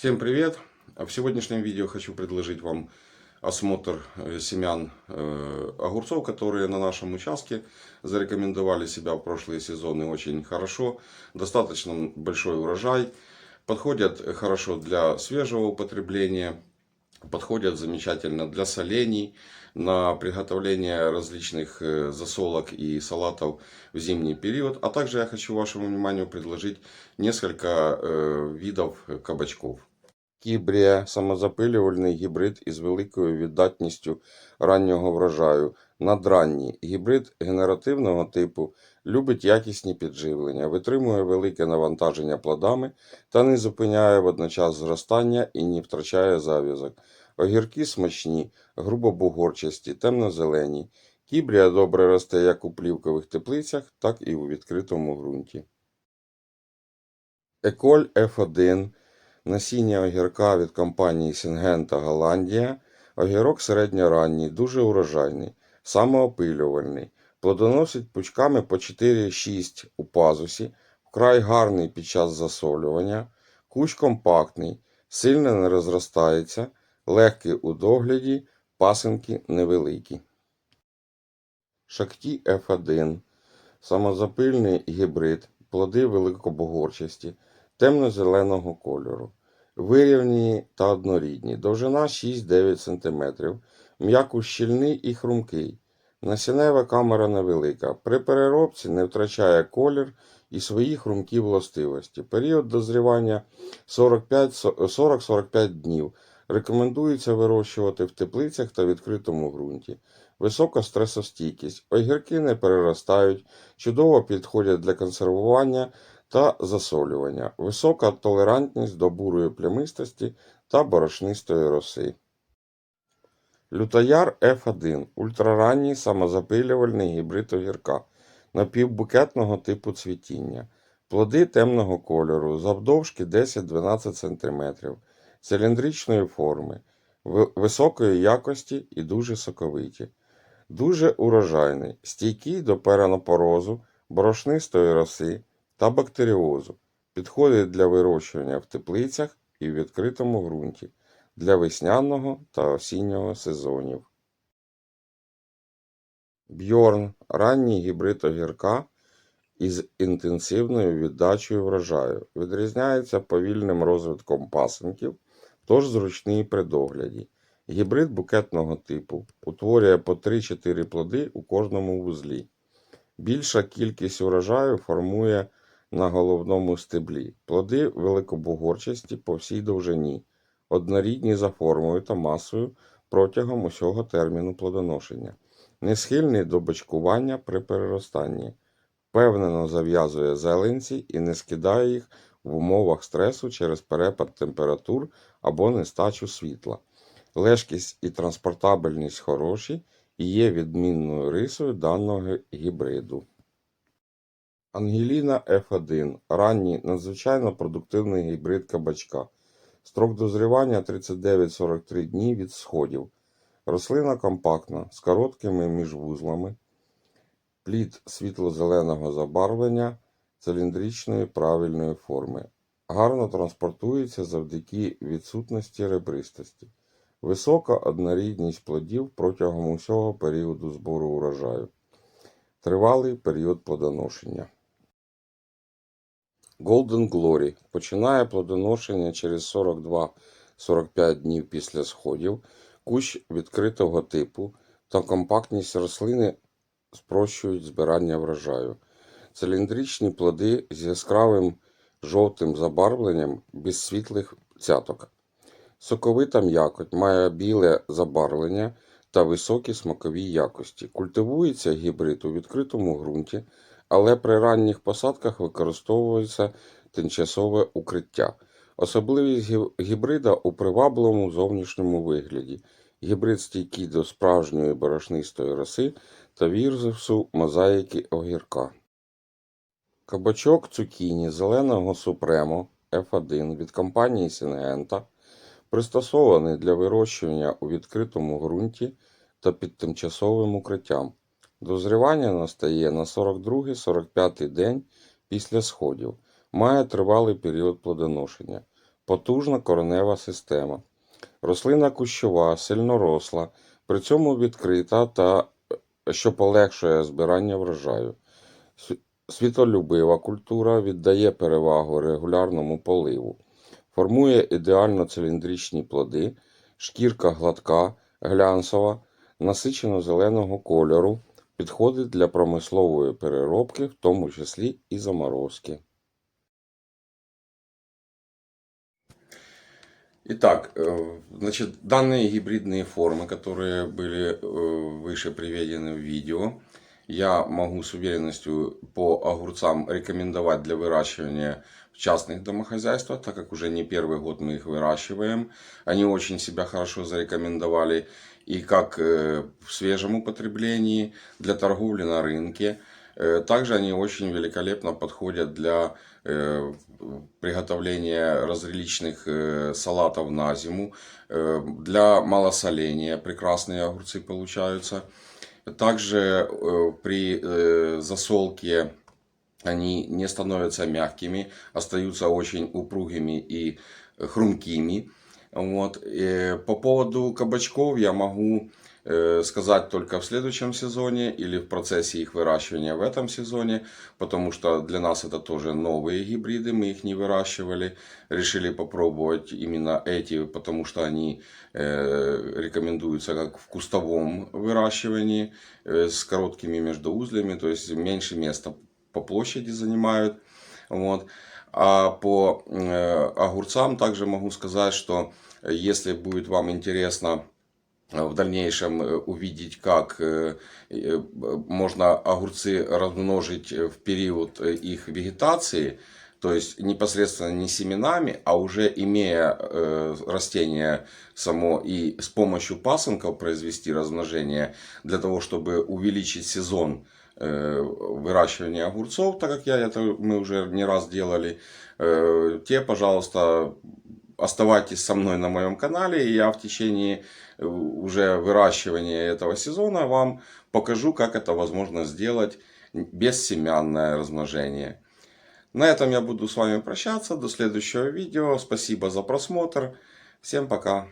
Всем привет! В сегодняшнем видео хочу предложить вам осмотр э, семян э, огурцов, которые на нашем участке зарекомендовали себя в прошлые сезоны очень хорошо. Достаточно большой урожай. Подходят хорошо для свежего употребления. Подходят замечательно для солений, на приготовление различных э, засолок и салатов в зимний период. А также я хочу вашему вниманию предложить несколько э, видов кабачков. Кібрія самозапилювальний гібрид із великою віддатністю раннього врожаю. Надранній гібрид генеративного типу любить якісні підживлення, витримує велике навантаження плодами та не зупиняє водночас зростання і не втрачає зав'язок. Огірки смачні, грубобугорчасті, темно-зелені. Кібрія добре росте як у плівкових теплицях, так і у відкритому ґрунті. Еколь F1 Насіння огірка від компанії Сінгента Голландія. Огірок середньоранній, дуже урожайний, самоопилювальний. Плодоносить пучками по 4-6 у пазусі, вкрай гарний під час засолювання, кущ компактний, сильно не розростається, легкий у догляді, пасинки невеликі. Шакті F1 самозапильний гібрид, плоди великобугорчасті, темно-зеленого кольору. Вирівняні та однорідні. Довжина 6-9 см. М'яко щільний і хрумкий. Насінева камера невелика. При переробці не втрачає колір і свої хрумкі властивості. Період дозрівання 40-45 днів. Рекомендується вирощувати в теплицях та відкритому ґрунті. Висока стресостійкість. Огірки не переростають, чудово підходять для консервування та засолювання, висока толерантність до бурої плямистості та борошнистої роси. Лютояр F1 ультраранній самозапилювальний гібрид огірка напівбукетного типу цвітіння. Плоди темного кольору, завдовжки 10-12 см, циліндричної форми, високої якості і дуже соковиті. Дуже урожайний, стійкий до перенопорозу, борошнистої роси, та бактеріозу. Підходить для вирощування в теплицях і в відкритому ґрунті для весняного та осіннього сезонів. Бьорн ранній гібрид огірка із інтенсивною віддачею врожаю. Відрізняється повільним розвитком пасинків, тож зручний при догляді. Гібрид букетного типу утворює по 3-4 плоди у кожному вузлі. Більша кількість урожаю формує на головному стеблі. Плоди великобугорчасті по всій довжині, однорідні за формою та масою протягом усього терміну плодоношення, не схильний до бочкування при переростанні, впевнено зав'язує зеленці і не скидає їх в умовах стресу через перепад температур або нестачу світла. Лежкість і транспортабельність хороші і є відмінною рисою даного гібриду. Ангеліна F1 ранній надзвичайно продуктивний гібрид кабачка. Строк дозрівання 39-43 дні від сходів. Рослина компактна з короткими міжвузлами. Плід світло-зеленого забарвлення циліндричної правильної форми. Гарно транспортується завдяки відсутності ребристості. Висока однорідність плодів протягом усього періоду збору урожаю. Тривалий період плодоношення. Golden Glory починає плодоношення через 42-45 днів після сходів, кущ відкритого типу та компактність рослини спрощують збирання врожаю. Циліндричні плоди з яскравим жовтим забарвленням без світлих цяток. Соковита м'якоть має біле забарвлення та високі смакові якості. Культивується гібрид у відкритому ґрунті, але при ранніх посадках використовується тимчасове укриття. Особливість гібрида у привабливому зовнішньому вигляді. Гібрид стійкий до справжньої борошнистої роси та вірусу мозаїки огірка. Кабачок цукіні зеленого супремо F1 від компанії Сінгента пристосований для вирощування у відкритому ґрунті та під тимчасовим укриттям. Дозрівання настає на 42-45 день після сходів, має тривалий період плодоношення. потужна коренева система. Рослина кущова, сильноросла, при цьому відкрита та що полегшує збирання врожаю. Світолюбива культура віддає перевагу регулярному поливу, формує ідеально циліндричні плоди, шкірка гладка, глянцева, насичено зеленого кольору, підходить для промислової переробки, в тому числі і заморозки. Итак, э, значит, данные гибридные формы, которые были э, выше приведены в видео, я могу с уверенностью по огурцам рекомендовать для выращивания в частных домохозяйствах, так как уже не первый год мы их выращиваем. Они очень себя хорошо зарекомендовали и как э, в свежем употреблении, для торговли на рынке. Э, Также они очень великолепно подходят для э, приготовления различных салатов на зиму, для малосоления прекрасные огурцы получаются. Также э, при э, засолке они не становятся мягкими, остаются очень упругими и хрумкими. Вот. Э, По поводу кабачков я могу э, сказать только в следующем сезоне или в процессе их выращивания в этом сезоне, потому что для нас это тоже новые гибриды, мы их не выращивали, решили попробовать именно эти, потому что они э, рекомендуются как в кустовом выращивании э, с короткими междуузлями, то есть меньше места по площади занимают. Вот. А по э, огурцам также могу сказать, что э, если будет вам интересно э, в дальнейшем э, увидеть, как э, э, можно огурцы размножить в период их вегетации, то есть непосредственно не семенами, а уже имея растение само и с помощью пасынков произвести размножение для того, чтобы увеличить сезон выращивания огурцов, так как я это мы уже не раз делали, те, пожалуйста, оставайтесь со мной на моем канале, и я в течение э, уже выращивания этого сезона вам покажу, как это возможно сделать бессемянное размножение. На этом я буду с вами прощаться. До следующего видео. Спасибо за просмотр. Всем пока.